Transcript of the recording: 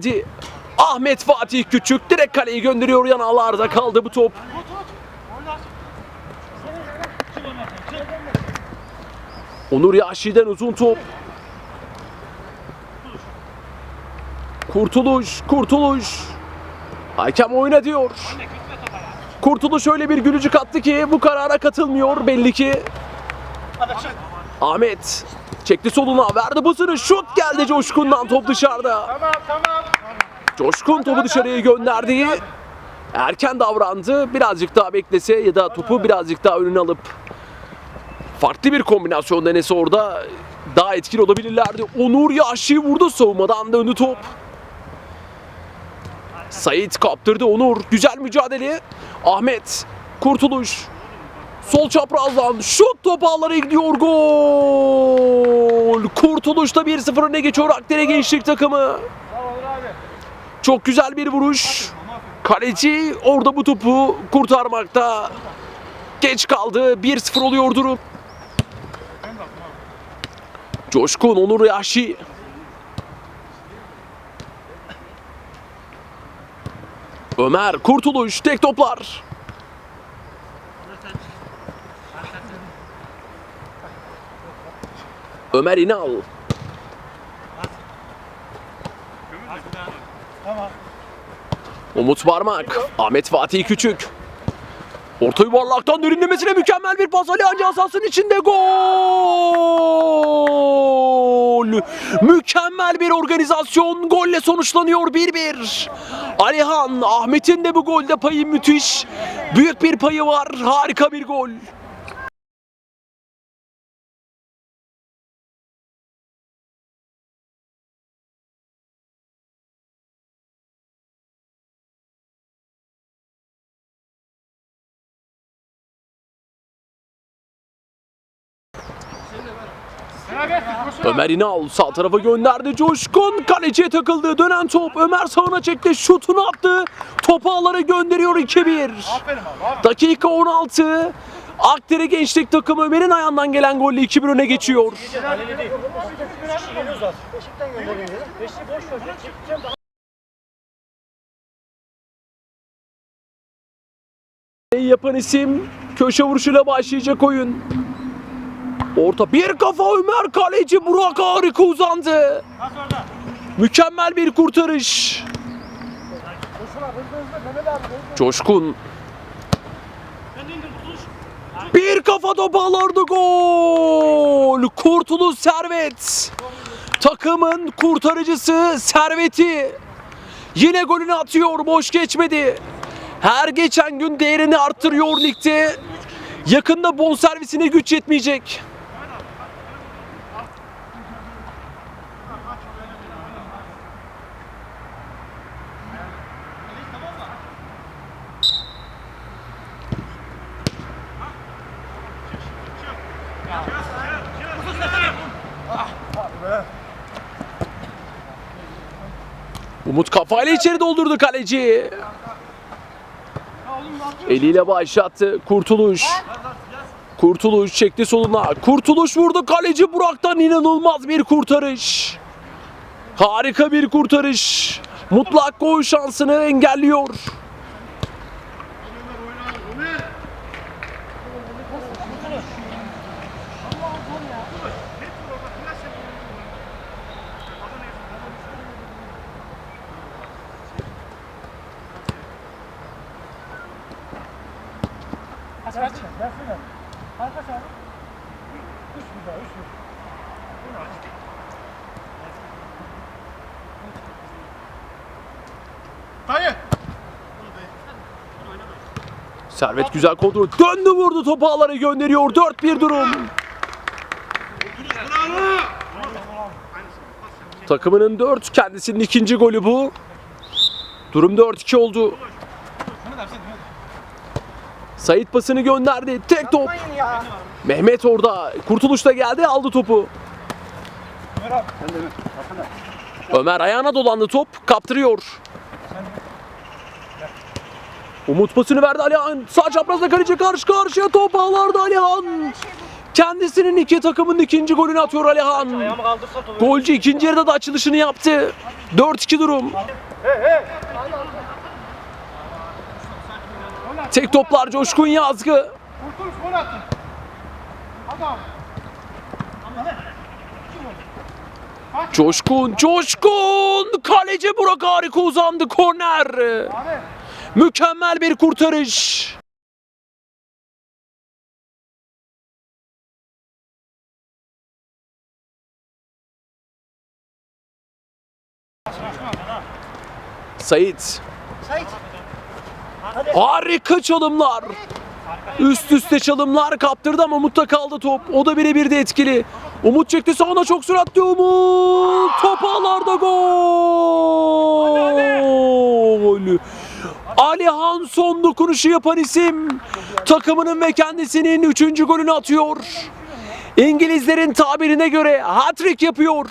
Geldi. Ahmet Fatih Küçük direkt kaleyi gönderiyor yanağlarda kaldı bu top. Onur Yaşi'den uzun top. Kurtuluş, kurtuluş. Hakem oyna diyor. Kurtuluş öyle bir gülücük attı ki bu karara katılmıyor belli ki. Ahmet çekti soluna verdi basını şut geldi Coşkun'dan top dışarıda. Tamam tamam. Coşkun topu dışarıya gönderdi. Erken davrandı. Birazcık daha beklese ya da topu birazcık daha önüne alıp farklı bir kombinasyon denese orada daha etkili olabilirlerdi. Onur Yaşi vurdu savunmadan döndü top. Sait kaptırdı Onur. Güzel mücadele. Ahmet kurtuluş. Sol çaprazdan şut top ağlara gidiyor gol. Kurtuluşta 1-0 öne geçiyor Akdere Gençlik takımı. Çok güzel bir vuruş. Kaleci orada bu topu kurtarmakta. Geç kaldı. 1-0 oluyor durum. Coşkun Onur Yaşı. Ömer Kurtuluş tek toplar. Ömer İnal. Umut Parmak, Ahmet Fatih Küçük. Orta yuvarlaktan derinlemesine mükemmel bir pas Ali Hancı Hasans'ın içinde gol! Mükemmel bir organizasyon golle sonuçlanıyor 1-1. Alihan, Ahmet'in de bu golde payı müthiş. Büyük bir payı var, harika bir gol. Ömer İnal sağ tarafa gönderdi. Coşkun kaleciye takıldı. Dönen top. Ömer sağına çekti. Şutunu attı. Topu ağlara gönderiyor 2-1. Aferin abi. Aferin. Dakika 16. Akdere Gençlik takımı Ömer'in ayağından gelen golle 2-1 öne geçiyor. Yapan isim köşe vuruşuyla başlayacak oyun. Orta bir kafa Ömer kaleci Burak harika uzandı. Mükemmel bir kurtarış. Coşkun. Bir kafa top ağlardı gol. Kurtuluş Servet. Takımın kurtarıcısı Servet'i. Yine golünü atıyor boş geçmedi. Her geçen gün değerini arttırıyor ligde. Yakında bonservisine güç yetmeyecek. Umut kafayla içeri doldurdu kaleci. Eliyle başlattı. Kurtuluş. Kurtuluş çekti soluna. Kurtuluş vurdu. Kaleci Burak'tan inanılmaz bir kurtarış. Harika bir kurtarış. Mutlak gol şansını engelliyor. Kaç kaç. Versene. Kaç kaç abi. Üç bir daha. Üç bir. Dayı. Servet güzel kontrol. Döndü vurdu topu ağlara gönderiyor. 4-1 durum. Takımının 4, kendisinin ikinci golü bu. Durum 4-2 oldu. Sait pasını gönderdi. Tek top. Mehmet orada. Kurtuluş da geldi aldı topu. Ömer ayağına dolandı top. Kaptırıyor. Umut pasını verdi Alihan. Sağ çaprazda kaleci karşı karşıya top ağlarda Alihan. Kendisinin iki takımın ikinci golünü atıyor Alihan. Golcü ikinci yarıda da açılışını yaptı. 4-2 durum. Tek toplar Coşkun Yazgı. Kurtuluş gol attın. Adam. Coşkun, Coşkun! Kaleci Burak harika uzandı korner. Mükemmel bir kurtarış. Sait. Sait. Harika çalımlar. Üst üste çalımlar kaptırdı ama Umut'ta kaldı top. O da birebir de etkili. Umut çekti sağına çok süratli Umut. Top ağlarda gol. Alihan son dokunuşu yapan isim. Takımının ve kendisinin 3. golünü atıyor. İngilizlerin tabirine göre hat-trick yapıyor.